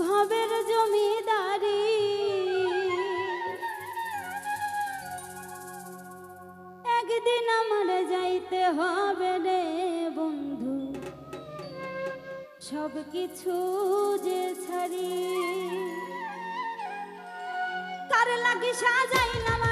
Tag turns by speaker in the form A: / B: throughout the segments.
A: ভবের জমিদারি। একদিন আমার যাইতে হবে রে বন্ধু সব কিছু যে ছাড়ি। কার লাগি সাজাইলাম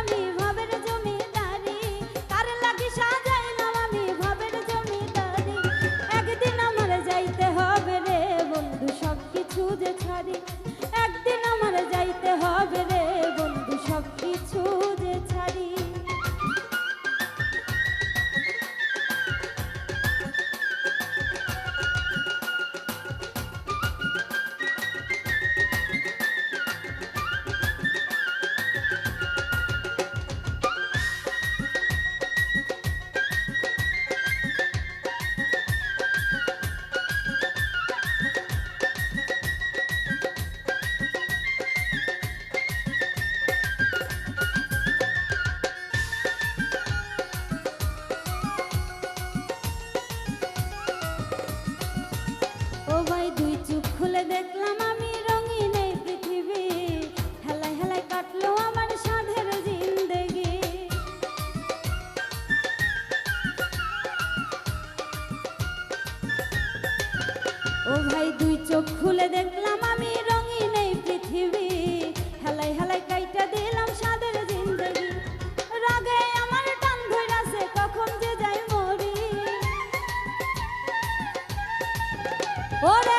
A: ¡Ole!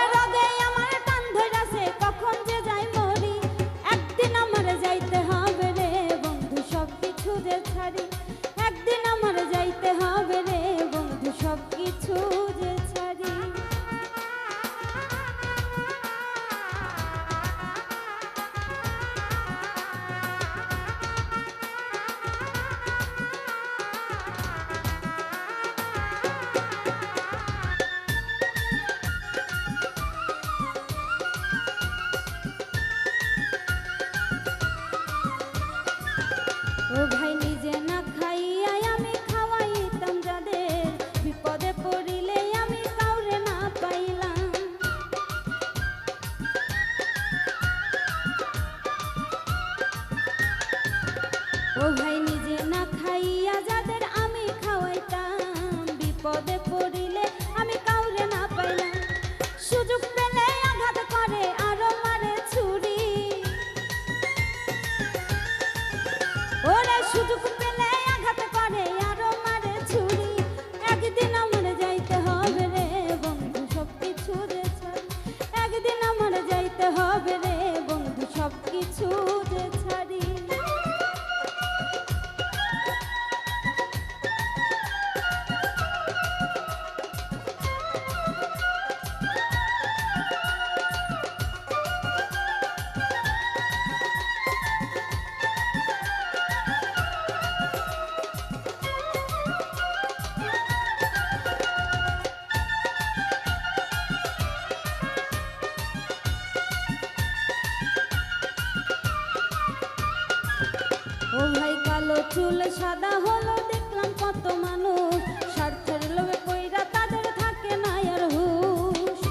A: চুল সাদা হলো, দেখলাম কত মানুষ। স্বার্থের লোভে কইরা তাদের থাকে না আর হুশ।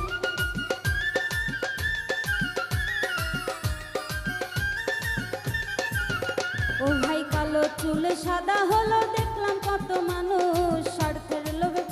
A: ও ভাই, কালো চুল সাদা হলো, দেখলাম কত মানুষ। স্বার্থের লোভে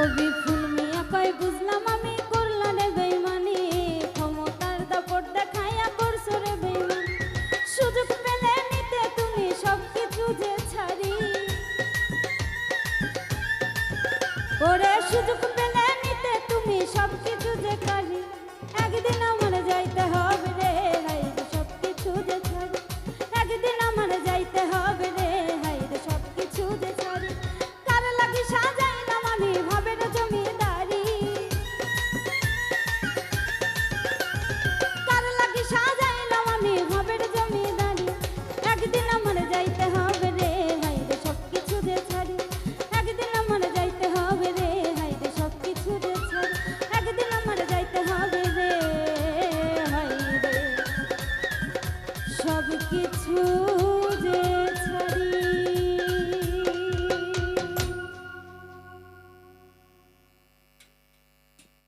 A: ছবি, ফুল মিয়া পাই, বুঝলাম আমি করলাম রে বেইমানি। ক্ষমতার দাপট দেখাইয়া করছ রে সুযোগ পেলে নিতে তুমি সব কিছু যে ছাড়ি। ওরে সুযোগ পেলে নিতে তুমি সব